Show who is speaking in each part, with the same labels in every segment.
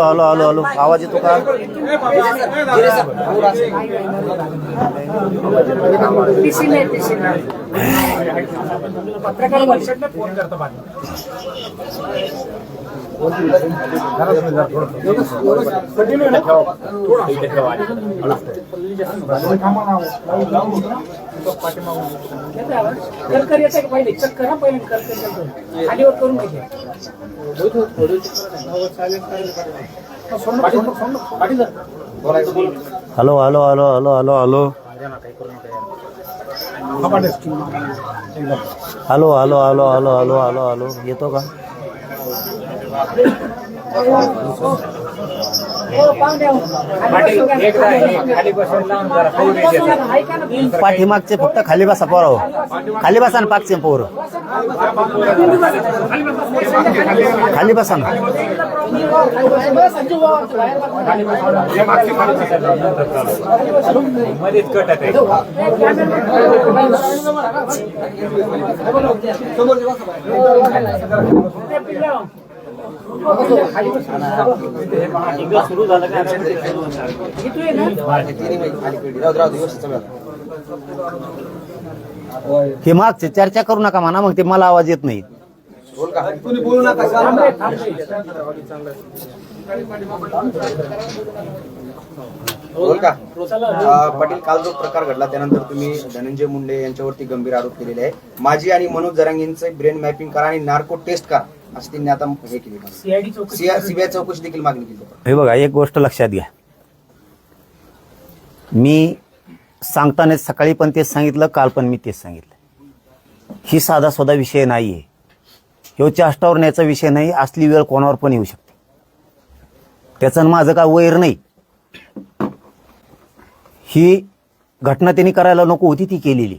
Speaker 1: Hello hello hello आवाज येतो का?
Speaker 2: पत्रकार परिषदने फोन करतो बाद करकर येते का पहिले चेक करा पहिले करकर येतो खालीवर करून घ्या
Speaker 1: hello hello hello hello. Hello hello hello hello hello hello hello hello hello. येतो का? पाठीमागचे फक्त खाली बसा पोर. खाली बसा ना पाचशे पोर. खाली बसा ना.
Speaker 3: मध्येच कटत आहे
Speaker 1: हे मागचे चर्चा करू नका म्हणा मग ते मला आवाज येत नाही.
Speaker 4: बोल का पाटील काल जो प्रकार घडला त्यानंतर तुम्ही धनंजय मुंडे यांच्यावरती गंभीर आरोप केलेले आहे माझी आणि मनोज जरांगींचे ब्रेन मॅपिंग करा आणि नार्को टेस्ट करा. असं त्यांनी आता हे केली
Speaker 2: सीआयडी चौकशी
Speaker 4: सीबीआय चौकशी देखील मागणी केली
Speaker 1: हे बघा एक गोष्ट लक्षात घ्या. मी सांगताना सकाळी पण तेच सांगितलं काल पण मी तेच सांगितलं. ही साधा सोधा विषय नाही आहे ह्यो चाष्टावर न्यायचा विषय नाही असली वेळ कोणावर पण येऊ शकते. त्याचं माझं काय वैर नाही. ही घटना त्यांनी करायला नको होती ती केलेली.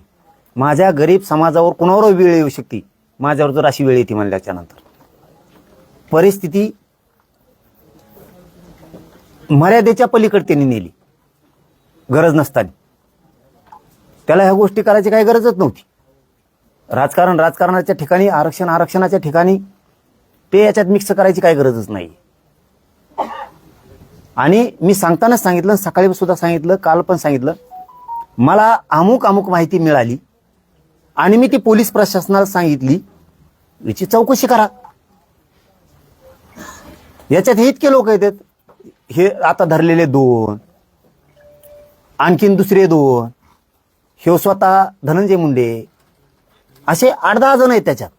Speaker 1: माझ्या गरीब समाजावर कोणावर वेळ येऊ शकते. माझ्यावर जर अशी वेळ येते म्हणल्याच्या नंतर परिस्थिती मर्यादेच्या पलीकडे त्यांनी नेली. गरज नसताना. त्याला ह्या गोष्टी करायची काही गरजच नव्हती. राजकारण राजकारणाच्या ठिकाणी आरक्षण आरक्षणाच्या ठिकाणी ते याच्यात मिक्स करायची काही गरजच नाही. आणि मी सांगतानाच सांगितलं सकाळी सुद्धा सांगितलं काल पण सांगितलं मला अमुक अमुक माहिती मिळाली आणि मी ती पोलीस प्रशासनाला सांगितली याची चौकशी करा. याच्यात हे इतके लोक येतात. हे आता धरलेले दोन. आणखीन दुसरे दोन. हे स्वतः धनंजय मुंडे. असे आठ दहा जण आहेत त्याच्यात.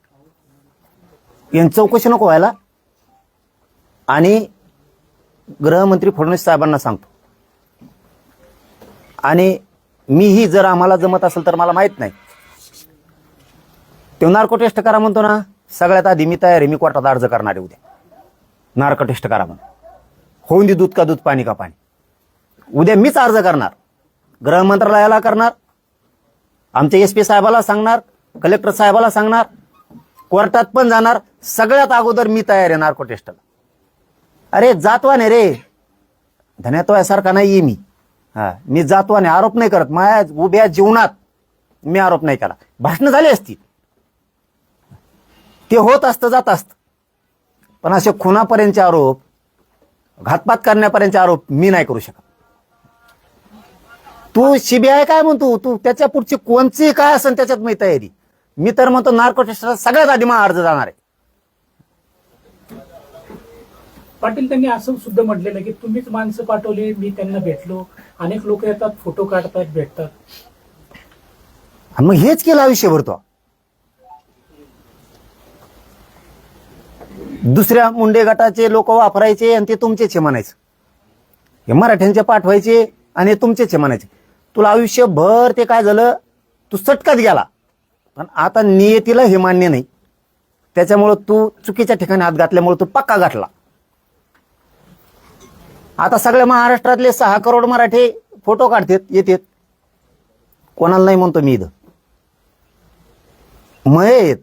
Speaker 1: यांची चौकशी नको व्हायला. आणि गृहमंत्री फडणवीस साहेबांना सांगतो. आणि मीही जर आम्हाला जमत असेल तर मला माहीत नाही. तो नार्को टेस्ट करा म्हणतो ना सगळ्यात आधी मी तयार आहे मी कोर्टात अर्ज करणार आहे उद्या. नार्को टेस्ट करा म्हणून. होऊन दे दूध का दूध पाणी का पाणी. उद्या मीच अर्ज करणार. गृह मंत्रालयाला करणार. आमच्या एस पी साहेबाला सांगणार. कलेक्टर साहेबाला सांगणार. कोर्टात पण जाणार. सगळ्यात अगोदर मी तयार आहे नार्को टेस्टला अरे जातवाने रे. धन्यात्वासारखा नाही मी. हा मी जातवाने आरोप नाही करत. माझ्या उभ्या जीवनात मी आरोप नाही केला. भाषणं झाली असती. ते होत असतं जात असतं. पण असे खुनापर्यंतचे आरोप घातपात करण्यापर्यंतचे आरोप मी नाही करू शकत. तू सीबीआय काय म्हणतो? तू त्याच्या पुढची कोणची काय असेल त्याच्यात मी तयारी. मी तर म्हणतो नार्को टेस्टला सगळ्यात आधी मला अर्ज जाणार आहे.
Speaker 2: पाटील त्यांनी असं सुद्धा म्हटलेलं की तुम्हीच माणसं पाठवली मी त्यांना भेटलो. अनेक लोक येतात फोटो काढतात भेटतात.
Speaker 1: मग हेच केलं आयुष्यभर तो. दुसऱ्या मुंडे गटाचे लोक वापरायचे आणि ते तुमचेच हे म्हणायचं. हे मराठ्यांचे पाठवायचे आणि तुमचेच हे म्हणायचे. तुला आयुष्यभर ते काय झालं? तू सटकत गेला. पण आता नियतीला हे मान्य नाही. त्याच्यामुळं तू चुकीच्या ठिकाणी हात घातल्यामुळे तू पक्का गाठला. आता सगळ्या महाराष्ट्रातले सहा करोड मराठे फोटो काढतात येतात. कोणाला नाही म्हणतो मी इथं. मयत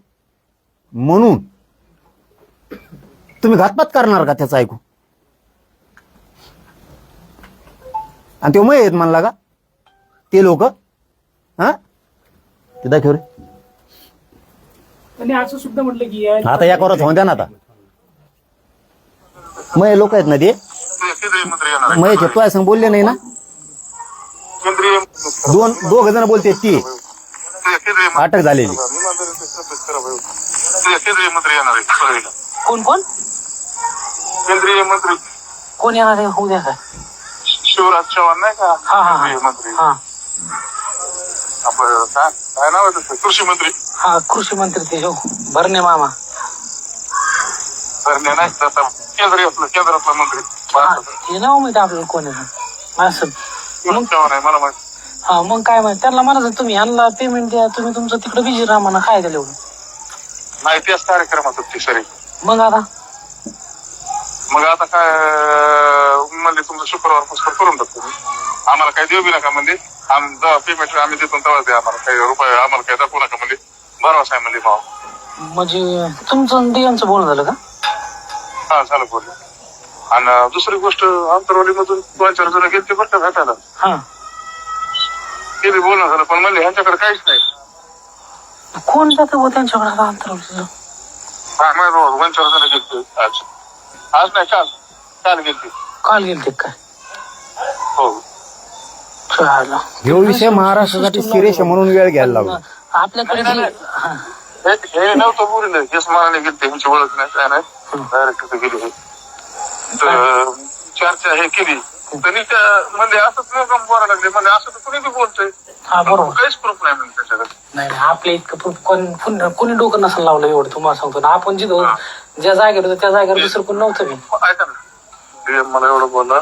Speaker 1: म्हणून तुम्ही घातपात करणार का त्याचं ऐकू? आणि ते मयत म्हणला का? ते लोक? हा? ते दाखव रे.
Speaker 2: त्यांनी असं सुद्धा म्हटलं की
Speaker 1: आता या करत होऊन द्या ना आता. मग लोक आहेत ना ते?
Speaker 3: केंद्रीय मंत्री येणार आहे.
Speaker 1: बोलले नाही ना?
Speaker 3: केंद्रीय
Speaker 1: दोन दोघ जण बोलते ती.
Speaker 3: ते केंद्रीय मंत्री-
Speaker 1: अटक झालेली.
Speaker 3: केंद्रीय मंत्री येणार आहे.
Speaker 5: कोण कोण?
Speaker 3: केंद्रीय मंत्री.
Speaker 5: कोण येणार आहे? होऊ द्या काय
Speaker 3: शिवराज चव्हाण नाही का?
Speaker 5: हा हा
Speaker 3: केंद्रीय मंत्री.
Speaker 5: हा.
Speaker 3: आपलं काय काय नाव आहे त्याचं? कृषी मंत्री.
Speaker 5: हा कृषी मंत्री ते हो. भरणे मामा.
Speaker 3: धरणे नाही का आता केंद्रीय आपलं केंद्रातला मंत्री.
Speaker 5: हा
Speaker 3: भारताचा.
Speaker 5: हे नाव माहिती आपल्याला कोण आहे असं
Speaker 3: शिवराज चव्हाण आहे मला माहिती.
Speaker 5: हा मग काय माहिती? त्यांना म्हणायचं तुम्ही यांना पेमेंट द्या तुम्ही तुमचं तिकडे बिझी राहा म्हणा काय झालं एवढं?
Speaker 3: माहितीच कार्यक्रमात होती सरी.
Speaker 5: मग आता?
Speaker 3: मग आता काय अं, म्हणजे तुमचं शुक्रवार पुस्तक करून टाकतो मी. आम्हाला काही देऊ बी नका म्हणजे. आम- जेव्हा पेमेंट आम्ही देतो तेव्हा द्या आम्हाला. काही रुपये आम्हाला काही दाखवू नका म्हणजे. भरवसा आहे म्हणजे भाव
Speaker 5: म्हणजे तुमचं डीएमचं बोलणं झालं का?
Speaker 3: हा झालं बोल आणि दुसरी गोष्ट आंतरवाली मधून दोन चार जण गेले बरं का भेटायला.
Speaker 5: हा.
Speaker 3: ते बी बोलणं झालं पण म्हणले ह्यांच्याकडे काहीच नाही.
Speaker 5: कोण जातं हो त्यांच्याकडे आता?
Speaker 3: गेले आज आज नाही काल. काल गेलते.
Speaker 5: काल गेले ते काय
Speaker 3: हो.
Speaker 1: ह्यो विषय महाराष्ट्रासाठी सिरियस आहे म्हणून वेळ घ्यायला लागला.
Speaker 5: आपल्याकडे हा.
Speaker 3: हे हे नव्हतं बोलले गेलते. ओळख नाही काय नाही. डायरेक्ट तिथे गेले हे तर चर्चा हे केली. तरी त्या म्हणजे असंच बोलायला लागले. म्हणजे असं तर कुणी बी बोलतोय.
Speaker 5: हा बरोबर.
Speaker 3: काहीच प्रूफ नाही त्याच्याकडे
Speaker 5: नाही नाही आपल्या इतकं प्रूफ कोण कोण- कोणी डोकं नसेल लावलं एवढं तुम्हाला सांगतो ना. आपण जिथं ज्या जागेवर होतो त्या जागेवर दुसरं कोण नव्हतं मी.
Speaker 3: ऐका ना. ते मला एवढं बोलला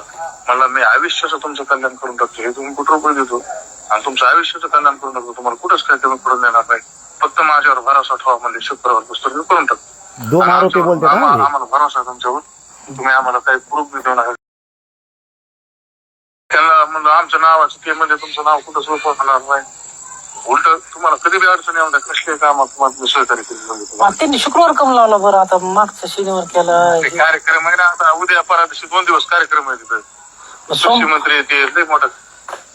Speaker 3: मला मी आयुष्याचं तुमचं कल्याण करून टाकतो. हे तुम्ही कुठं रुपये देतो? आणि तुमचं आयुष्याचं कल्याण करून टाकतो. तुम्हाला कुठंच काही कमी पडून देणार नाही. फक्त माझ्यावर भरोसा ठेवा म्हणजे शुक्रवार पुस्तक मी करून टाकतो.
Speaker 1: दोन
Speaker 3: आणि
Speaker 1: आरोपी
Speaker 3: आमच्यावर-
Speaker 1: बोलतात
Speaker 3: आम्हा-
Speaker 1: ना
Speaker 3: आम्हाला भरोसा आहे तुमच्यावर. तुम्ही आम्हाला काही प्रूफ बी देऊ नका त्यांना म्हणलं आमच्या नावाचं ते म्हणजे तुमचं नाव कुठं सोपं होणार नाही. उलट तुम्हाला कधी बी अडचण येऊ द्या कसले कामात तुम्हाला सहकार्य केली म्हणजे
Speaker 5: त्यांनी शुक्रवार कम लावला बरं आता मागचा शनिवार केला.
Speaker 3: कार्यक्रम आहे ना आता उद्या परा दिवशी दोन दिवस कार्यक्रम आहे तिथं. कृषी मंत्री येते लय मोठा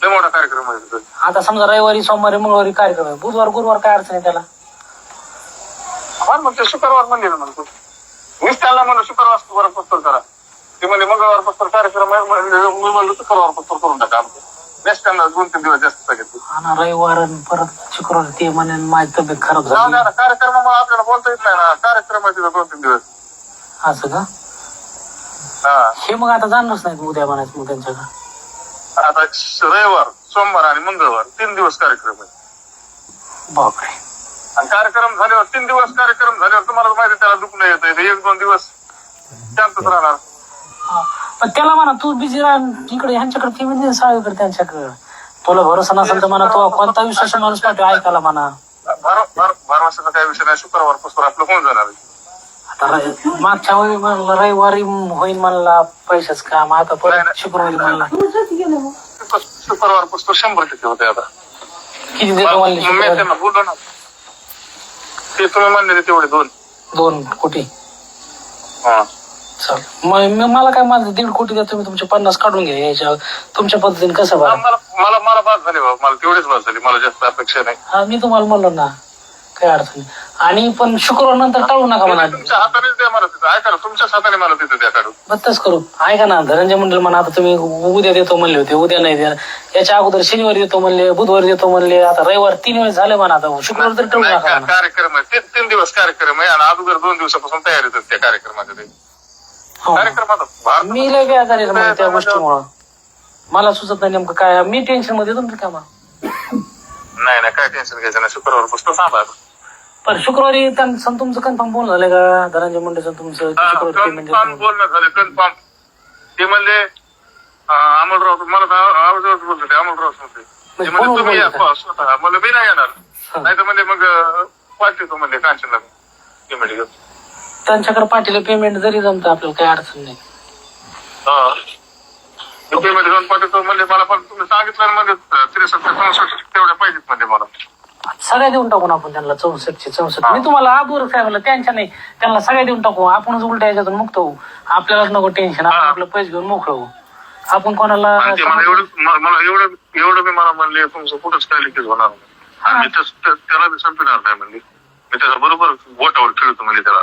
Speaker 3: लय मोठा कार्यक्रम आहे तिथं.
Speaker 5: आता समजा रविवारी सोमवारी मंगळवारी कार्यक्रम आहे. बुधवार गुरुवार काय अडचण आहे त्याला?
Speaker 3: हा मग ते शुक्रवार म्हणले ना म्हणतो. मीच त्यांना म्हणलं शुक्रवार बरं पस्तर करा. ते म्हणजे मंगळवार पस्तर कार्यक्रम आहे. म्हणजे मी म्हणलं शुक्रवार पस्तर करून टाका आमचं त्यांना दोन तीन दिवस जास्त सांगितलं
Speaker 5: आणि रविवार आणि परत शुक्रवार ते म्हणे माझी तब्येत खराब
Speaker 3: जाऊ द्या
Speaker 5: झाली
Speaker 3: ना कार्यक्रमामुळे आपल्याला बोलता येत नाही ना. कार्यक्रम आहे तिथं दोन तीन दिवस.
Speaker 5: असं का?
Speaker 3: हा.
Speaker 5: हे मग आता जाणच नाही उद्या म्हणायचं मग त्यांच्याकडे
Speaker 3: आता रविवार सोमवार आणि मंगळवार तीन दिवस कार्यक्रम आहे.
Speaker 5: बापरे.
Speaker 3: आणि कार्यक्रम झाल्यावर तीन दिवस कार्यक्रम झाल्यावर तुम्हाला माहिती आहे त्याला दुखणं येतं एक दोन दिवस शांतच राहणार.
Speaker 5: हा. पण त्याला म्हणा तू बिझी राह इकडे ह्यांच्याकडे दे साळीकडे त्यांच्याकडे. तुला भरोसा नसेल तर म्हणा तो कोणता विश्वास माणूस पाठव ऐकायला म्हणा.
Speaker 3: भार भार भारवासाचा काही विषय नाही शुक्रवारपासून आपलं होऊन जाणार.
Speaker 5: आता मागच्या वेळी म्हणलं रविवारी होईल म्हणला पैशाच काम आता परत. शुक्रवारी म्हणला.
Speaker 3: शुक्र- शुक्रवारपासून शंभर टक्के होते आता.
Speaker 5: किती देतो म्हणले
Speaker 3: मग मी
Speaker 5: शुक्रवारी?
Speaker 3: त्यांना बोललो ना. ते तुम्ही म्हणले तेवढे दोन.
Speaker 5: दोन कोटी
Speaker 3: हा.
Speaker 5: मग मी- मला काय माझं दीड कोटी द्या तुम्ही तुमचे पन्नास काढून घ्या याच्या तुमच्या पद्धतीने कसं बघा
Speaker 3: मला मला मला बाद झाली बाबा मला तेवढीच बाद झाली मला जास्त अपेक्षा नाही.
Speaker 5: हा मी तुम्हाला म्हणलो ना काय अडचण नाही. आणि पण शुक्रवार नंतर टाळू नका म्हणा.
Speaker 3: तुमच्या हातानेच द्या मला तिथं. ऐका ना तुमच्याच हाताने मला तिथं द्या काढून.
Speaker 5: बत्तच करू. ऐका ना धनंजय मंडळ म्हणा आता तुम्ही उद्या देतो म्हणले होते उद्या नाही द्या याच्या अगोदर शनिवारी देतो म्हणले बुधवारी देतो म्हणले आता रविवार तीन वेळेस झाले म्हणा आता शुक्रवार तरी टाळू
Speaker 3: नाही,
Speaker 5: नका
Speaker 3: का-
Speaker 5: म्हणा.
Speaker 3: कार्यक्रम आहे. तीन तीन दिवस कार्यक्रम आहे आणि अगोदर दोन दिवसापासून तयारी होतात त्या कार्यक्रमाच्या ते
Speaker 5: हो.
Speaker 3: कार्यक्रमात भारत
Speaker 5: मी लय बेजार आहे मग त्या गोष्टीमुळं. मला सुचत नाही नेमकं काय मी टेन्शनमध्ये तुमचं कामा
Speaker 3: नाही नाही काय टेन्शन घ्यायचं नाही. शुक्रवारपासून थांबा.
Speaker 5: पण शुक्रवारी त्यांचं तुमचं कन्फर्म बोलणं झालं का? धनंजय मुंडेचं तुमचं शुक्रवारी पेमेंट
Speaker 3: कन्फर्म बोलणं झालं कन्फर्म ते म्हणले अं, अमोलराव मला तर होते अमोलराव म्हणते ते
Speaker 5: म्हणजे
Speaker 3: म्हणले
Speaker 5: फोनवर
Speaker 3: तुम्ही या? स्वतः. मला मी नाही येणार. नाही तर म्हणजे मग अं, पाठवतो म्हणले कांचनला. पेमेंट घेऊन
Speaker 5: त्यांच्याकडे पाठीला पेमेंट जरी जमतं आपल्याला काही अडचण नाही.
Speaker 3: पेमेंट घेऊन पाठवतो म्हणजे मला पण तुम्ही सांगितलं ना म्हणजे त्रेसष्ट चौसष्ट तेवढ्या पाहिजेत म्हणजे मला.
Speaker 5: सगळ्या देऊन टाकू ना आपण त्यांना चौसष्टचे चौसष्ट. मी तुम्हाला आबूर काय म्हणलं त्यांच्या नाही त्यांना सगळ्या देऊन टाकू. आपणच उलट्या याच्यातून मुक्त होऊ. आपल्यालाच नको टेन्शन आपण. आपलं पैसे घेऊन मोकळं होऊ. आपण कोणाला
Speaker 3: आणि ते मला एवढं म- मला एवढं एवढं म्हणले तुमचं कुठंच काय लिकेज होणार नाही. आणि मी तस- त्या- त्याला संपणार नाही म्हणले. मी त्याचा बरोबर बोटावर खेळतो म्हणजे त्याला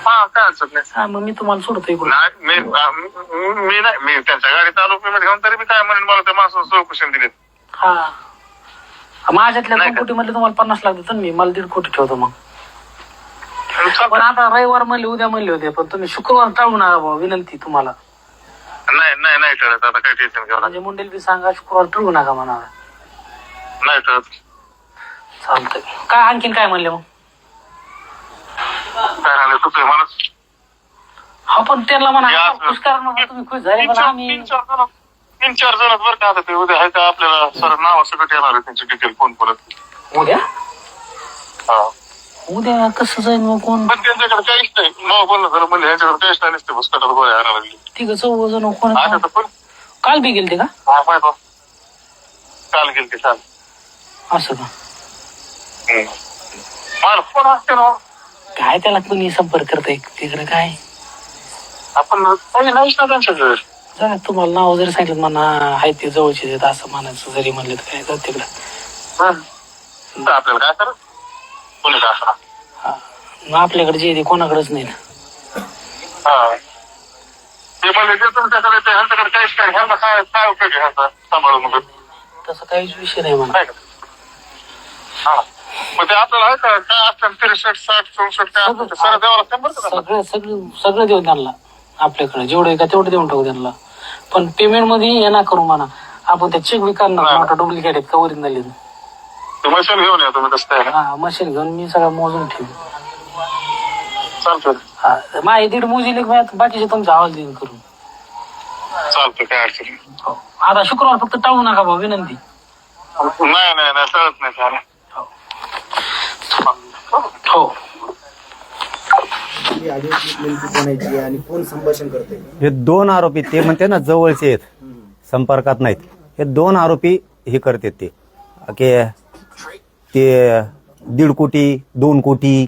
Speaker 3: हा काय अडचण नाही.
Speaker 5: हा मग मी तुम्हाला सोडतो इकडून
Speaker 3: नाही मी नाही मी त्यांच्या गाडीत आलो पेमेंट घेऊन तरी मी काय म्हणेन मला त्या माणसाला चौकशी दिलीत.
Speaker 5: हा. माझ्यातल्या
Speaker 3: नाही
Speaker 5: दोन
Speaker 3: का?
Speaker 5: कोटी मध्ये तुम्हाला पन्नास लाख देतो ना मी मला दीड कोटी ठेवतो मग. पण. आता रविवार म्हणले उद्या म्हणले होते पण तुम्ही शुक्रवार टाळू नका भाऊ विनंती तुम्हाला.
Speaker 3: नाही नाही नाही टळत आता काय टेन्शन घ्यावं
Speaker 5: म्हणजे मुंडेल बी सांगा शुक्रवार टाळू नका म्हणा
Speaker 3: नाही टळत
Speaker 5: चालतंय. काय आणखीन काय म्हणले मग?
Speaker 3: काय झालं? तुझं मला
Speaker 5: हा पण त्यांना म्हणा
Speaker 3: या.
Speaker 5: खुश करा ना तुम्ही खुश झाले
Speaker 3: तीन
Speaker 5: पण आम्ही
Speaker 3: तीन चार जण तीन चार जण बरं का आता ते उद्या आहे का? आपल्याला सर नाव सकट येणार आहे त्यांची डिटेल फोन परत
Speaker 5: उद्या?
Speaker 3: हा.
Speaker 5: उद्या कसं जाईल मग कोण?
Speaker 3: पण त्यांच्याकडे काहीच नाही. नाव बोलणं झालं म्हणजे यांच्याकडे काहीच नाही नसते भुसकाटात गोळ्या आणायला लागली.
Speaker 5: ठीक चौघ जण कोण?
Speaker 3: आता तर पण
Speaker 5: काल बी गेलते का?
Speaker 3: हा माहीत बा. काल गेल ते काल.
Speaker 5: असं का.
Speaker 3: मला फोन असते ना?
Speaker 5: काय त्याला कोणी संपर्क करताय? तिकडे काय?
Speaker 3: आपण काही नाहीच ना त्यांच्याकडे.
Speaker 5: जरा तुम्हाला नाव जरी सांगितलं म्हणा आहे ते जवळचे आहेत असं म्हणायचं जरी म्हणलं तर काय जात तिकडं.
Speaker 3: हा. आपल्याला काय काय असणार
Speaker 5: हा. मग आपल्याकडे जे आहे ते कोणाकडेच नाही ना.
Speaker 3: हा. ते जे तुमच्याकडे ते ह्यांच्याकडे काहीच नाही. ह्यांना काय काय उपयोग आहे ह्यांचा? सांभाळून मग
Speaker 5: तसं काहीच विषय नाही म्हणा.
Speaker 3: नाही का? हा. मग ते आपल्याला आहे का काय असतं त्रेसष्ट साठ चौसष्ट काय असतं ते सगळं का त्यांना?
Speaker 5: सगळं सगळं सगळं देऊ त्यांना आपल्याकडे जेवढं आहे का तेवढं देऊन टाकू त्यांना पण पेमेंटमध्ये हे ना करू म्हणा आपण त्या चेक बी करणार. मोठा डुप्लिकेट आहेत का ओरिजिनल
Speaker 3: ते मशीन घेऊन या तुम्ही काय नाही.
Speaker 5: हा मशीन घेऊन मी सगळं मोजून ठेवू
Speaker 3: चालतं
Speaker 5: हा माझे दीड मोजिले बाकीचे तुमचा आवाज देऊन करू
Speaker 3: चालतं काय अडचण नाही.
Speaker 5: हो. आता शुक्रवार फक्त टाळू नका भाऊ विनंती
Speaker 3: नाही नाही नाही कळत नाही त्याला
Speaker 5: हो.
Speaker 4: ही ऑडिओ क्लिप नेमकी कोणाची आहे आणि कोण संभाषण करते
Speaker 1: हे दोन आरोपी ते म्हणते ना जवळचे आहेत. संपर्कात नाहीत. हे दोन आरोपी हे करतात ते. की ते दीड कोटी दोन कोटी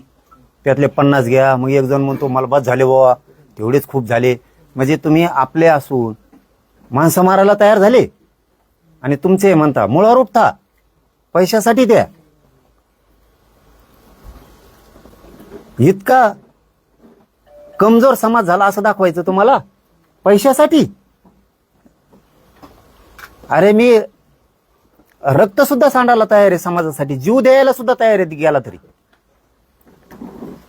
Speaker 1: त्यातले पन्नास घ्या मग एक जण म्हणतो मला बस झाले बाबा तेवढेच खूप झाले. म्हणजे तुम्ही आपले असून माणसं मारायला तयार झाले. आणि तुमचे म्हणता मुळावर उठता. पैशासाठी द्या. इतका कमजोर समाज झाला असं दाखवायचं तुम्हाला? पैशासाठी? अरे मी रक्त सुद्धा सांडायला तयार आहे समाजासाठी. जीव द्यायला सुद्धा तयार आहे गेला तरी.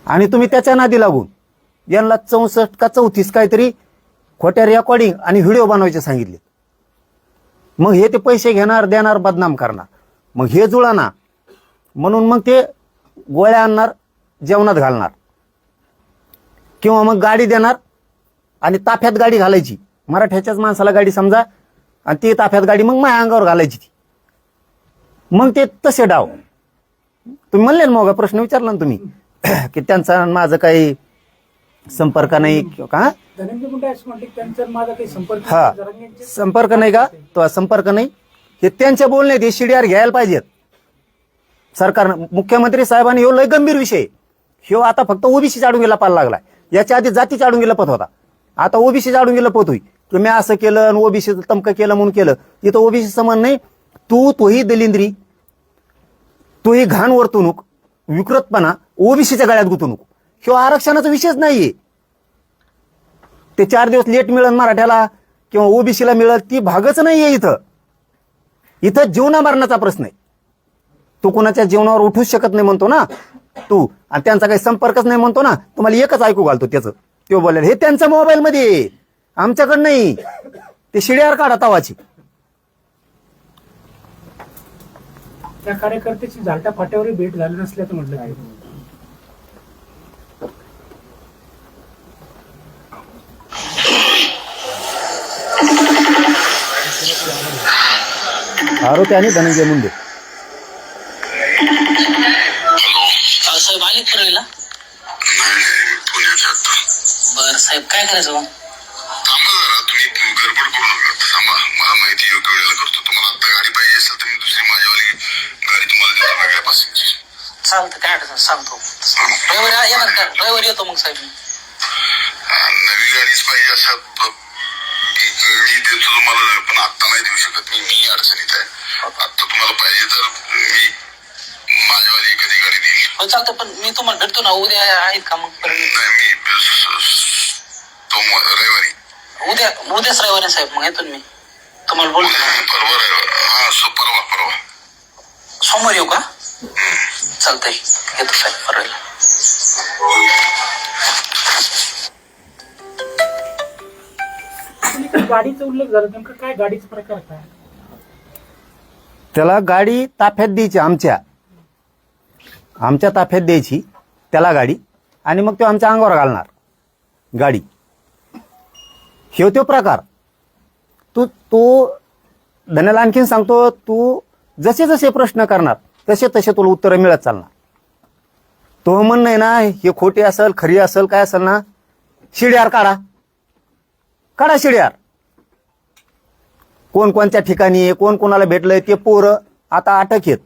Speaker 1: आणि तुम्ही त्याच्या नादी लागून यांना चौसष्ट का चौतीस काहीतरी खोट्या रेकॉर्डिंग आणि व्हिडिओ बनवायचे सांगितले. मग हे ते पैसे घेणार देणार बदनाम करणार. मग हे जुळाना. म्हणून मग ते गोळ्या आणणार जेवणात घालणार. किंवा मग गाडी देणार आणि ताफ्यात गाडी घालायची. मराठ्याच्याच माणसाला गाडी समजा आणि ती ताफ्यात गाडी मग माझ्या अंगावर घालायची ती. मग ते तसे डाव. तुम्ही म्हणले ना मग प्रश्न विचारला ना तुम्ही. की त्यांचा माझं काही संपर्क नाही किंवा का? हा. संपर्क नाही का? तो संपर्क नाही. हे त्यांच्या बोलण्यात हे शिडीआर घ्यायला पाहिजेत. सरकारनं मुख्यमंत्री साहेबांनी ह्यो लय गंभीर विषय ह्यो आता फक्त ओबीसी चाडून गेला पाला लागलाय. याच्या आधी जाती चाडून गेला पत होता. आता ओबीसी चाडून गेलं पत होई की मी असं केलं आणि ओबीसी तमकं केलं म्हणून केलं. इथं ओबीसी समान नाही. तू तोही दलिंद्री. तोही घाण वर्तणूक विकृतपणा ओबीसीच्या गळ्यात गुंतवणूक. ह्यो आरक्षणाचा विषयच नाहीये. ते चार दिवस लेट मिळेल मराठ्याला किंवा ओबीसीला मिळेल ती भागच नाहीये इथं. इथं जीवना मरणाचा प्रश्न आहे. तो कोणाच्या जीवनावर उठूच शकत नाही म्हणतो ना. तू. आणि त्यांचा काही संपर्कच नाही म्हणतो ना. तुम्हाला एकच ऐकू घालतो त्याचं. तो बोलेल हे त्यांच्या मोबाईलमध्ये. आमच्याकडे नाही. ते शिड्यावर काढा तवाची.
Speaker 2: त्या कार्यकर्त्याची झालटा फाट्यावरही भेट झाली नसल्याचं म्हटलं आहे.
Speaker 1: आरोपी आणि धनंजय मुंडे.
Speaker 5: बर साहेब काय करायचं
Speaker 3: थांबा जरा तुम्ही गडबड करू नका. थांबा मला माहिती योग्य वेळेला करतो. तुम्हाला आता गाडी पाहिजे असेल तर मी दुसरी माझ्यावाली गाडी तुम्हाला देतो वेगळ्या पासिंगची
Speaker 5: चालतं काय अडचण सांगतो. येणार का येतो मग साहेब.
Speaker 3: नवी गाडीच पाहिजे असं ब- मी देतो तुम्हाला पण आता नाही देऊ शकत मी. मी अडचणीत आहे. आता तुम्हाला पाहिजे तर मी माझ्यावाली एखादी गाडी देईल.
Speaker 5: हो चालतं पण मी तुम्हाला भेटतो ना उद्या आहेत का मग?
Speaker 3: नाही मी सोमवार रविवारी.
Speaker 5: उद्या उद्याच रविवारी साहेब मग येतो ना मी. तुम्हाला बोलतो ना.
Speaker 3: परवा रविवार. हा सो परवा परवा.
Speaker 5: सोमवारी येऊ का? चालतंय. येतो साहेब परवा
Speaker 2: पण इकडे गाडीचा उल्लेख झाला. नेमकं काय गाडीचा प्रकार काय
Speaker 1: त्याला गाडी ताफ्यात द्यायची आमच्या. आमच्या ताफ्यात द्यायची त्याला गाडी. आणि मग तो आमच्या अंगावर घालणार. गाडी. ह्यो त्यो प्रकार. तू तू धन्याला आणखीन सांगतो तू जसे जसे प्रश्न करणार तसे तसे तुला उत्तरं मिळत चालणार. तो म्हणणं आहे ना हे खोटी असेल खरी असेल काय असेल ना शिड्यार काढा. काढा शिड्यार. कोण कोणत्या ठिकाणी आहे कोण कोणाला भेटलंय ते पोरं आता अटक आहेत.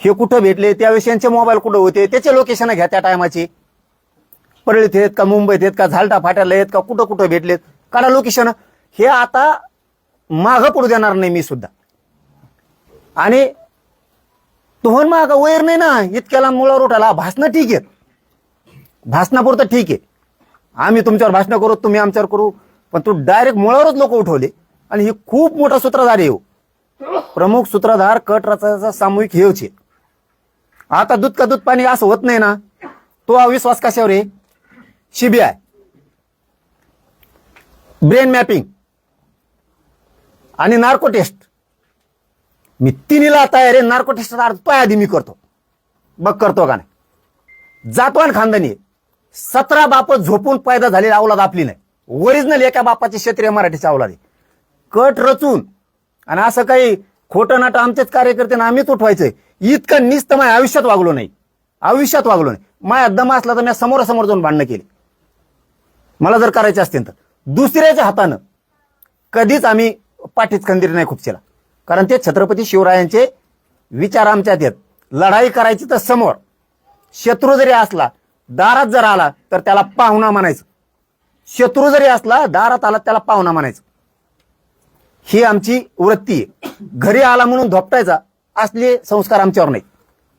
Speaker 1: हे कुठं भेटले त्यावेळेस यांचे मोबाईल कुठं होते त्याचे लोकेशन घ्या त्या टायमाची परळीत आहेत का मुंबईत आहेत का झालटा फाट्याला आहेत का कुठं कुठं भेटलेत? काढा लोकेशन हे आता मागं पडू देणार नाही मी सुद्धा. आणि तोहन माग वैर नाही ना? इतक्याला मुळावर उठाला भाषण ठीक आहेत भाषणापुरतं ठीक आहे. आम्ही तुमच्यावर भाषण करू तुम्ही आमच्यावर करू. पण तू डायरेक्ट मुळावरच लोक उठवले. आणि हे खूप मोठा सूत्रधार आहे हो. प्रमुख सूत्रधार कट रचायचा सामूहिक हेवचे आता दूध का दूध पाणी असं होत नाही ना? तो अविश्वास कशावर आहे? सीबीआय ब्रेन मॅपिंग आणि नार्को टेस्ट मी तिन्हीला तयार आहे. नार्को टेस्ट पाय आधी मी करतो. बघ करतो का नाही. जातवान खानदानी आहे. सतरा बाप झोपून पैदा झालेली अवलाद आपली नाही. ओरिजिनल एका बापाची क्षेत्रीय मराठीची अवलाद आहे. कट रचून आणि असं काही खोटं नाटं आमचेच कार्यकर्ते ना आम्हीच उठवायचंय इतकं निस्त माझ्या आयुष्यात वागलो नाही. आयुष्यात वागलो नाही. माझ्या दम असला तर मी समोरासमोर जाऊन भांडणं केली. मला जर करायचे असतील तर. दुसऱ्याच्या हातानं कधीच आम्ही पाठीत खंदीर नाही खुपशीला. कारण ते छत्रपती शिवरायांचे विचार आमच्यात आहेत लढाई करायची तर समोर. शत्रू जरी असला दारात जर आला तर त्याला पाहुणा म्हणायचं. शत्रू जरी असला दारात आला त्याला पाहुणा म्हणायचं. ही आमची वृत्ती आहे. घरी आला म्हणून धोपटायचा असले संस्कार आमच्यावर नाही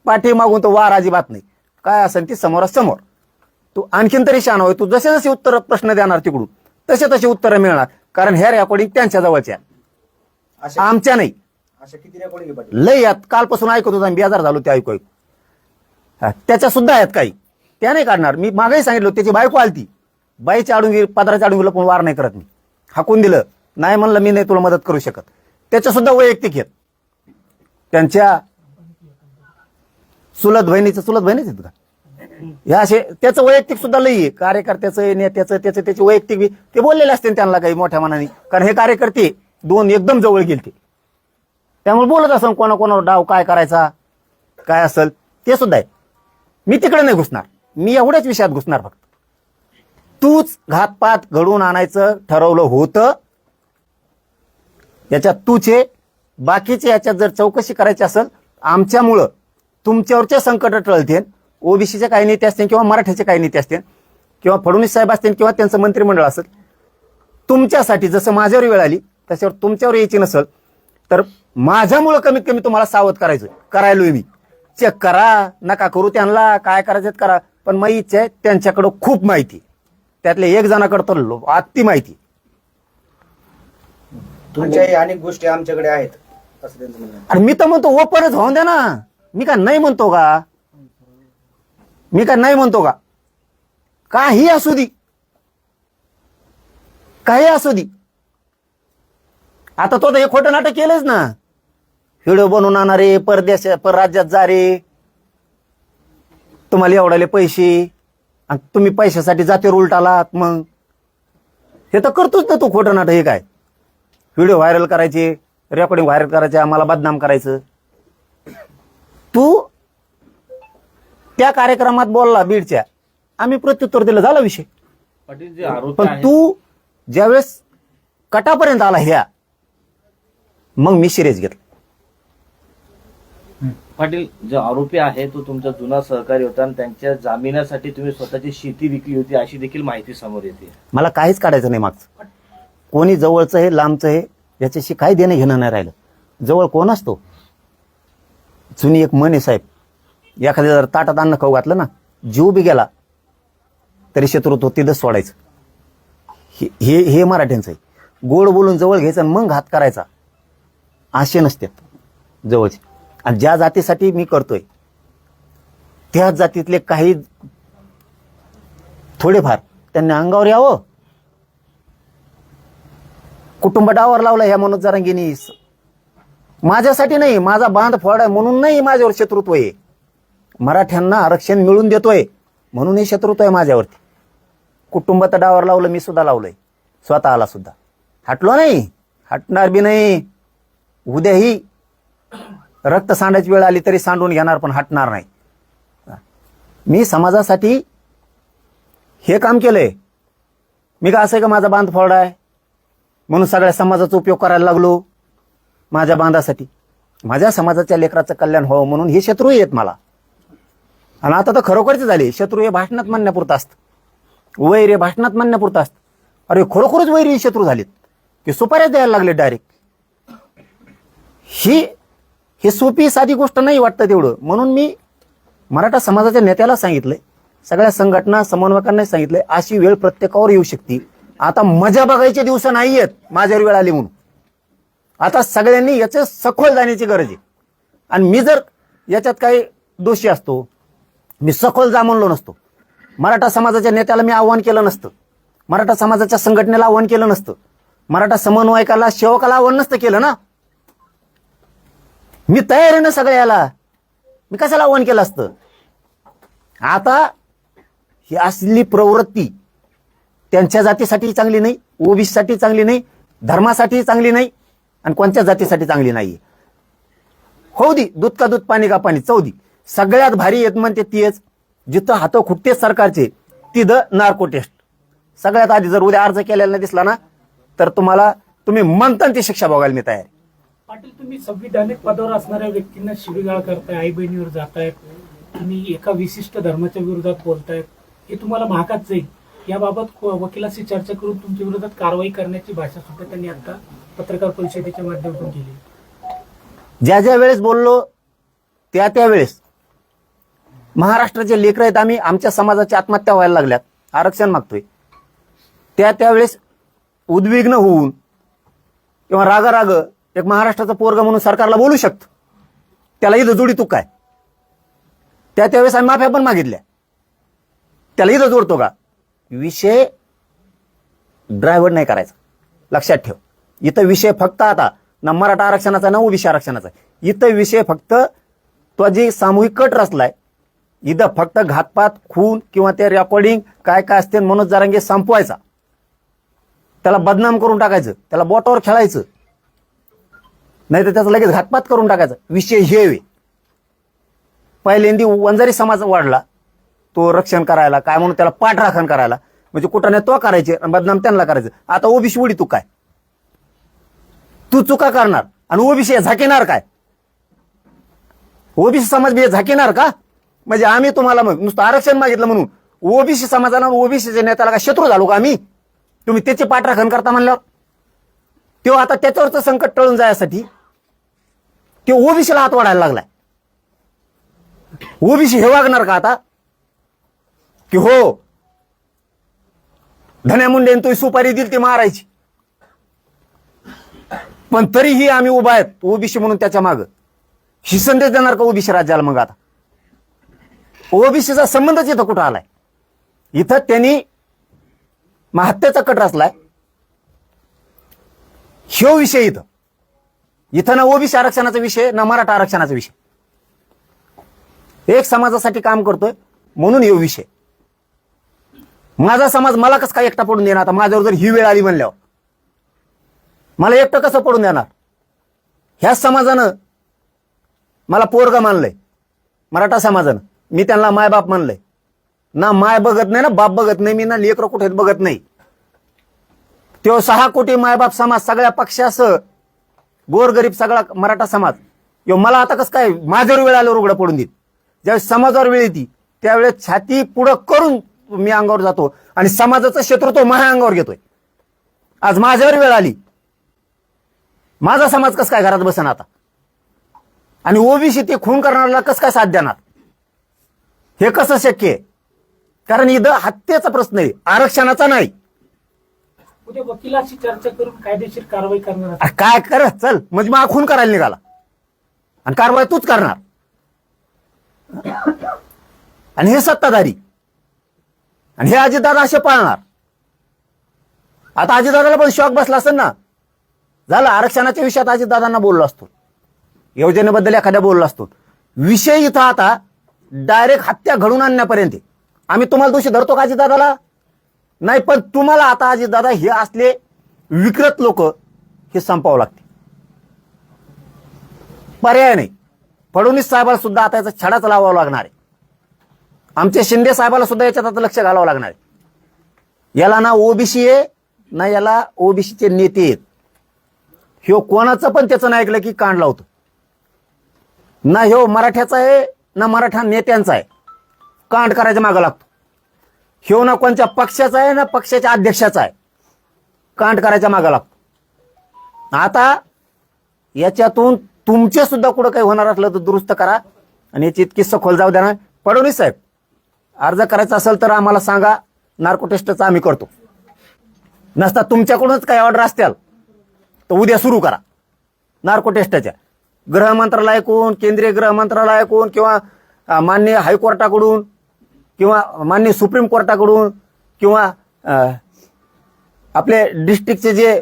Speaker 1: पाठी मागून तो वार अजिबात नाही. काय असेल ती समोरासमोर. तू आणखीन तरी शान होय. तू जसे जसे उत्तर प्रश्न देणार तिकडून तसे तसे उत्तरं मिळणार. कारण ह्या रेकॉर्डिंग त्यांच्या जवळच्या.
Speaker 4: अशा
Speaker 1: आमच्या नाही.
Speaker 4: अशा किती रेकॉर्डिंग आहे पाटील?
Speaker 1: लय यात कालपासून ऐकत होतो आणि बेजार झालो ते ऐकू ऐकू हा, त्याच्या सुद्धा आहेत काही. त्या नाही काढणार. मी मागेही सांगितलं होतं, त्याची बायको आलती. बाईच्या आडून गेली पदराच्या आडून गेलं पण वार नाही करत मी. हाकून दिलं. नाही म्हणलं मी नाही तुला मदत करू शकत. त्याच्या सुद्धा वैयक्तिक आहेत. त्यांच्या चुलत बहिणीचं चुलत बहिणीच आहेत का? हे असे त्याचं वैयक्तिक सुद्धा लई कार्यकर्त्याचं नेत्याचं त्याचं त्याचे वैयक्तिक बी ते बोललेले असते त्यांना काही मोठ्या मनाने. कारण हे कार्यकर्ते दोन एकदम जवळ गेलते. त्यामुळे बोलत असं कोणाकोणावर डाव काय करायचा काय असेल ते सुद्धा आहे. मी तिकडे नाही घुसणार. मी एवढ्याच विषयात घुसणार फक्त. तूच घातपात घडवून आणायचं ठरवलं होतं. याच्यात तूच आहे बाकीचे याच्यात जर चौकशी करायची असेल आमच्यामुळं तुमच्यावरचे संकट टळतील. ओबीसीचे काही नेते असतील किंवा मराठ्याचे काही नेते असतील किंवा फडणवीस साहेब असतील किंवा त्यांचं मंत्रिमंडळ असेल तुमच्यासाठी जसं माझ्यावर वेळ आली तशावर तुमच्यावर यायची नसेल तर माझ्यामुळं कमीत कमी तुम्हाला सावध करायचं करायलोय मी चेक करा नका करू त्यांना काय करायचं करा पण माझी इच्छा आहे त्यांच्याकडं खूप माहिती. त्यातल्या एक जणाकडं तर लो- अति माहिती.
Speaker 4: तुमच्याही अनेक गोष्टी आमच्याकडे आहेत असं त्यांचं म्हणणं आहे.
Speaker 1: आणि मी तर म्हणतो ओपनच होऊन द्या ना मी का नाही म्हणतो का मी का नाही म्हणतो का? काही असू दी. काही असू दी. आता तो तर हे खोटं नाटक केलंच ना. व्हिडिओ बनवून आणणारे परदेश परराज्यात जा रे. तुम्हाला एवढाले पैसे. आणि तुम्ही पैशासाठी जातीवर उलटालात मग. हे तर करतोच ना तू खोटं नाटक हे काय? व्हिडिओ व्हायरल करायचे रेकॉर्डिंग व्हायरल करायचे आम्हाला बदनाम करायचं. तू त्या कार्यक्रमात बोलला बीडच्या. आम्ही प्रत्युत्तर दिलं झाला विषय.
Speaker 6: पाटील जे आरोप
Speaker 1: पण तू ज्यावेळेस कटापर्यंत आला ह्या मग मी सिरियस घेतलं.
Speaker 6: पाटील जो आरोपी आहे तो तुमचा जुना सहकारी होता आणि त्यांच्या जामिनासाठी तुम्ही स्वतःची शेती विकली होती अशी देखील माहिती समोर येते.
Speaker 1: मला काहीच काढायचं नाही मागचं. कोणी जवळचं हे लांबचं हे याच्याशी काही देणं घेणं नाही राहिलं. जवळ कोण असतो? जुनी एक मन आहे साहेब एखाद्या जर ताटात अन्न खाऊ घातलं ना जीव बी गेला तरी शत्रुत्व तिथंच सोडायचं. हे हे हे मराठ्यांचं आहे. गोड बोलून जवळ घ्यायचं मग घात करायचा. असे नसतात जवळचे. आणि ज्या जातीसाठी मी करतोय त्याच जातीतले काही थोडेफार त्यांनी अंगावर यावं. कुटुंब डावर लावला ह्या मनोज जरांगीनी. माझ्यासाठी नाही माझा बांध फोडाय म्हणून नाही माझ्यावर शत्रुत्व आहे. मराठ्यांना आरक्षण मिळून देतोय म्हणून हे शत्रुत्व आहे माझ्यावरती. कुटुंबात डावर लावलं मी सुद्धा लावलंय. स्वतःला सुद्धा. हटलो नाही. हटणार बी नाही. उद्याही रक्त सांडायची वेळ आली तरी सांडून घेणार पण हटणार नाही. मी समाजासाठी हे काम केलंय. मी का असं आहे का माझा बांध फोड आहे? म्हणून सगळ्या समाजाचा उपयोग करायला लागलो. माझ्या बांधासाठी. माझ्या समाजाच्या लेकराचं कल्याण व्हावं म्हणून हे शत्रू आहेत मला. आणि आता तर खरोखरच झाले. शत्रू हे भाषणात म्हणण्यापुरतं असतं. वैर हे भाषणात म्हणण्यापुरतं असतं. अरे खरोखरच वैर हे शत्रू झालेत. की सुपाऱ्याच द्यायला लागले डायरेक्ट ही हे सोपी साधी गोष्ट नाही वाटतं तेवढं. म्हणून मी मराठा समाजाच्या नेत्याला सांगितलंय. सगळ्या संघटना समन्वयकांना सांगितलंय अशी वेळ प्रत्येकावर येऊ शकते. आता मजा बघायचे दिवस नाही आहेत. माझ्यावर वेळ आली म्हणून. आता सगळ्यांनी याचे सखोल जाण्याची गरज आहे. आणि मी जर याच्यात काही दोषी असतो मी सखोल जा नसतो. मराठा समाजाच्या नेत्याला मी आव्हान केलं नसतं. मराठा समाजाच्या संघटनेला आव्हान केलं नसतं. मराठा समन्वयकाला सेवकाला आव्हान नसतं केलं ना? मी तयार आहे ना सगळ्याला? मी कशाला आव्हान केलं असतं? आता ही असली प्रवृत्ती त्यांच्या जातीसाठी चांगली नाही ओबीसीसाठी चांगली नाही धर्मासाठी चांगली नाही आणि कोणत्या जातीसाठी चांगली नाही हो दी दूध का दूध पाणी का पाणी चौदी सगळ्यात भारी येत म्हणते तीच जिथं हात खुटते सरकारचे तिथं नार्को टेस्ट सगळ्यात आधी जर उद्या अर्ज केलेला नाही दिसला ना तर तुम्हाला तुम्ही म्हणता ती शिक्षा बघायला मी तयार आहे.
Speaker 2: पाटील तुम्ही संविधानिक पदावर असणाऱ्या व्यक्तींना शिवीगाळ करताय आई बहिणीवर जातायत तुम्ही एका विशिष्ट धर्माच्या विरोधात बोलतायत हे तुम्हाला महागात जाईल. याबाबत वकिलाशी चर्चा करून तुमच्या विरोधात कारवाई करण्याची भाषा सुद्धा त्यांनी आता पत्रकार परिषदेच्या माध्यमातून केली.
Speaker 1: ज्या ज्या वेळेस बोललो त्या त्या वेळेस महाराष्ट्राचे लेकर आहेत आम्ही आमच्या समाजाची आत्महत्या व्हायला लागल्यात. आरक्षण मागतोय. त्या त्यावेळेस उद्विग्न होऊन किंवा राग राग एक महाराष्ट्राचा पोरग म्हणून सरकारला बोलू शकतो. त्याला इथं जोडी तू काय? त्या त्यावेळेस आम्ही माफ्या पण मागितल्या. त्याला इथं जोडतो का? विषय ड्रायव्हर नाही करायचा. लक्षात ठेव. इथं विषय फक्त आता ना मराठा आरक्षणाचा ना ओबीसी आरक्षणाचा. इथं विषय फक्त तो जे सामूहिक कट रचलाय इथं फक्त घातपात खून किंवा ते रेकॉर्डिंग काय काय असते मनोज जारांगे संपवायचा. त्याला बदनाम करून टाकायचं. त्याला बोटावर खेळायचं. नाही तर त्याचा लगेच घातपात करून टाकायचा. विषय हे वे. पहिल्यांदी वंजारी समाज वाढला. तो रक्षण करायला काय म्हणून त्याला पाठराखण करायला. म्हणजे कुठं नाही तो करायचे आणि बदनाम त्यांना करायचं. आता ओबीसी उडी तू काय? तू चुका करणार. आणि ओबीसी झाकेणार काय? ओबीसी समाज बी झाकेणार का? म्हणजे आम्ही तुम्हाला मग नुसतं आरक्षण मागितलं म्हणून. ओबीसी समाजाला ओबीसीच्या नेत्याला का शत्रू झालो का आम्ही? तुम्ही त्याचे पाठराखण करता म्हणल्यावर. तेव्हा आता त्याच्यावरचं संकट टळून जायसाठी ते ओबीसीला हात वाढायला लागलाय. ओबीसी हे वागणार का आता? की हो धन्या मुंडे तो सुपारी दिली ती मारायची. पण तरीही आम्ही उभा आहेत ओबीसी म्हणून त्याच्या माग. ही संदेश देणार का ओबीसी राज्याला मग आता? ओबीसीचा संबंधच इथं कुठं आलाय? इथं त्यांनी महत्याचा कट रचलाय. ह्यो विषय इथं. इथं ना ओबीसी आरक्षणाचा विषय ना मराठा आरक्षणाचा विषय. एक समाजासाठी काम करतोय म्हणून यो विषय. माझा समाज मला कसं काय एकटा पडून देणार? आता माझ्यावर जर ही वेळ आली म्हणल्यावर. मला एकटं कसं पडून देणार? ह्याच समाजानं मला पोरगा मानलंय. मराठा समाजानं. मी त्यांना मायबाप मानलंय ना माय बघत नाही ना बाप बघत नाही मी ना लेकरं कुठे बघत नाही. तो सहा कोटी मायबाप समाज सगळ्या पक्षासह गोरगरीब सगळा मराठा समाज. यो मला आता कसं काय माझ्यावर वेळ आल्यावर उघडं पडून देत? ज्यावेळेस समाजावर वेळ येते त्यावेळेस छाती पुढं करून मी अंगावर जातो आणि समाजाचं तो माझ्या अंगावर घेतोय. आज माझ्यावर वेळ आली. माझा समाज कसं काय घरात बसन आता? आणि ओबीसी ते खून करणाऱ्याला कसं काय साथ देणार? हे कसं शक्य आहे? कारण इथं हत्येचा प्रश्न आहे आरक्षणाचा नाही.
Speaker 2: उद्या वकिलाशी चर्चा करून कायदेशीर कारवाई करणार आहात.
Speaker 1: अरे काय कर चल म्हणजे मग खून करायला निघाला. आणि कारवाई तूच करणार. आणि हे सत्ताधारी. आणि हे अजितदादा असे पाळणार. आता अजितदादाला पण शॉक बसला असेल ना. झालं आरक्षणाच्या विषयात अजितदादांना बोललो असतो. योजनेबद्दल एखाद्या बोललो असतो. विषय इथं आता डायरेक्ट हत्या घडून आणण्यापर्यंत. आम्ही तुम्हाला दोषी धरतो का अजितदादाला नाही पण तुम्हाला आता अजितदादा हे असले विकृत लोक हे संपावं लागते पर्याय नाही. फडणवीस साहेबाला सुद्धा आता याचा छडाच लावावा लागणार आहे. आमच्या शिंदे साहेबाला सुद्धा याच्यात आता लक्ष घालावं लागणार आहे. याला ना ओबीसी आहे ना याला ओबीसीचे नेते आहेत. ह्यो कोणाचं पण त्याचं नाही ऐकलं की कांड लावतो. ना ह्यो मराठ्याचा आहे ना मराठा नेत्यांचा आहे. कांड करायच्या मागं लागतो. ह्यो ना कोणत्या पक्षाचा आहे ना पक्षाच्या अध्यक्षाचा आहे. कांड करायच्या मागं लागतो. आता याच्यातून तुमचे सुद्धा कुठं काही होणार असलं तर दुरुस्त करा आणि याची इतकी सखोल जाऊ द्या ना. फडणवीस साहेब अर्ज करायचा असेल तर आम्हाला सांगा नार्को टेस्टचा आम्ही करतो. नसता तुमच्याकडूनच काही ऑर्डर असतील तर उद्या सुरू करा. नार्को टेस्टच्या. गृह मंत्रालयाकडून केंद्रीय गृह मंत्रालयाकडून किंवा अ, माननीय हायकोर्टाकडून किंवा माननीय सुप्रीम कोर्टाकडून किंवा आपले डिस्ट्रिक्टचे जे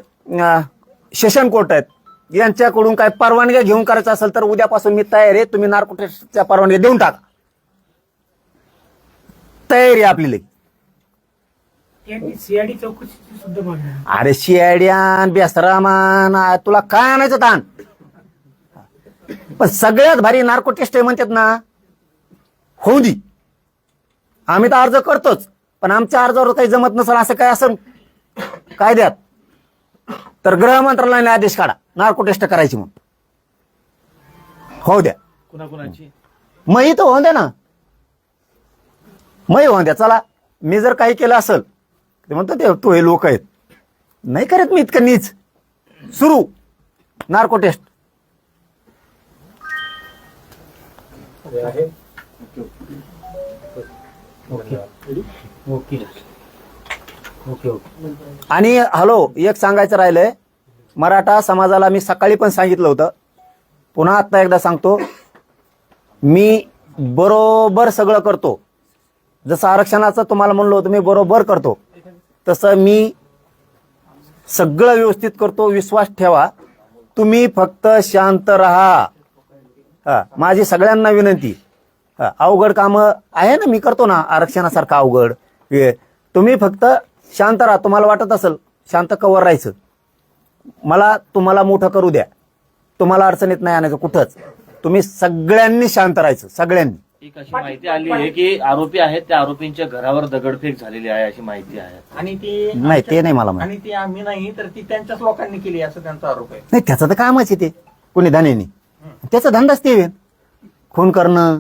Speaker 1: सेशन कोर्ट आहेत यांच्याकडून काय परवानग्या घेऊन करायचं असेल तर उद्यापासून मी तयार आहे. तुम्ही नार्को टेस्टच्या परवानग्या देऊन टाका. तयारी आहे आपली लई.
Speaker 2: सीआयडी आहे.
Speaker 1: अरे शियाड्यान बेसरामान आ, तुला काय आणायचं ताण? पण सगळ्यात भारी नार्को टेस्ट आहे म्हणतात ना. होऊ दे आम्ही तर अर्ज करतोच पण आमच्या अर्जावर काही जमत नसेल असं काय असं कायद्यात. तर गृह मंत्रालयाने आदेश काढा नार्को टेस्ट करायची म्हणून. होऊ द्या.
Speaker 6: कुणाकुणाची?
Speaker 1: मग इथं होऊन द्या ना. मग होऊन द्या. चला मी जर काही केलं असेल ते म्हणतो ते तो हे लोक आहेत. नाही करत मी इतकं नीच. सुरू. नार्को टेस्ट आणि हॅलो एक सांगायचं राहिलंय. मराठा समाजाला मी सकाळी पण सांगितलं होतं. पुन्हा आता एकदा सांगतो. मी बरोबर सगळं करतो. जसं आरक्षणाचं तुम्हाला म्हणलं होतं मी बरोबर करतो. तसं मी सगळं व्यवस्थित करतो. विश्वास ठेवा. तुम्ही फक्त शांत राहा. माझी सगळ्यांना विनंती. हा, अवघड कामं आहे ना मी करतो ना आरक्षणासारखं अवघड. तुम्ही फक्त शांत राहा तुम्हाला वाटत असेल शांत कवर राहायचं. मला तुम्हाला मोठं करू द्या. तुम्हाला अडचणीत नाही आणायचं कुठंच. तुम्ही सगळ्यांनी शांत राहायचं सगळ्यांनी.
Speaker 6: एक अशी माहिती आली आहे की आरोपी आहेत त्या आरोपींच्या घरावर दगडफेक झालेली आहे अशी माहिती आहे.
Speaker 7: आणि ती
Speaker 1: नाही ते नाही मला माहिती.
Speaker 7: आणि ती आम्ही नाही तर ती त्यांच्याच लोकांनी केली असं त्यांचा आरोप आहे.
Speaker 1: नाही त्याचं तर कामच आहे ते. कोणी धान्याने त्याचा धंदाच ते खून करणं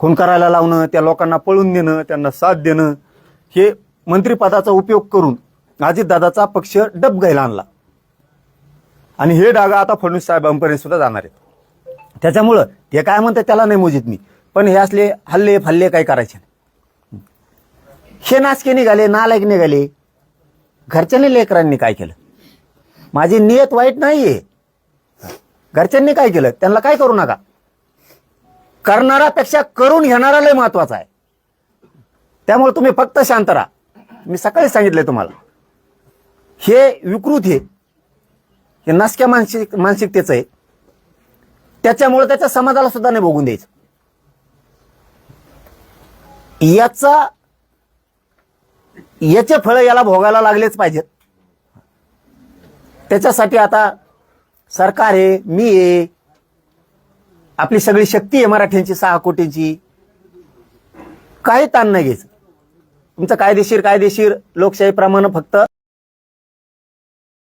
Speaker 1: खून करायला लावणं त्या लोकांना पळून देणं त्यांना साथ देणं हे मंत्रिपदाचा उपयोग करून अजितदादाचा पक्ष डब घ्यायला आणला. आणि हे डागा आता फडणवीस साहेबांपर्यंत सुद्धा जाणार आहेत. त्याच्यामुळं ते काय म्हणतात त्याला नाही मोजित मी पण हे असले हल्ले फल्ले काय करायचे नाही. हे नाचके निघाले नालायक निघाले. घरच्यांनी लेकरांनी काय केलं? माझी नियत वाईट नाहीये. घरच्यांनी काय केलं? त्यांना काय करू नका. करणारापेक्षा करून घेणारा लय महत्त्वाचा आहे. त्यामुळे तुम्ही फक्त शांत राहा. मी सकाळी सांगितलंय तुम्हाला. हे विकृत हे. हे नासक्या मानसिक मानसिकतेचं आहे. त्याच्यामुळे त्याच्या समाजाला सुद्धा नाही बघून द्यायचं. याचा याचे फळ याला भोगायला लागलेच पाहिजेत. त्याच्यासाठी आता सरकार आहे मी आहे. आपली सगळी शक्ती आहे मराठ्यांची सहा कोटींची. काही ताण नाही घ्यायचं. तुमचं कायदेशीर कायदेशीर लोकशाही प्रमाण फक्त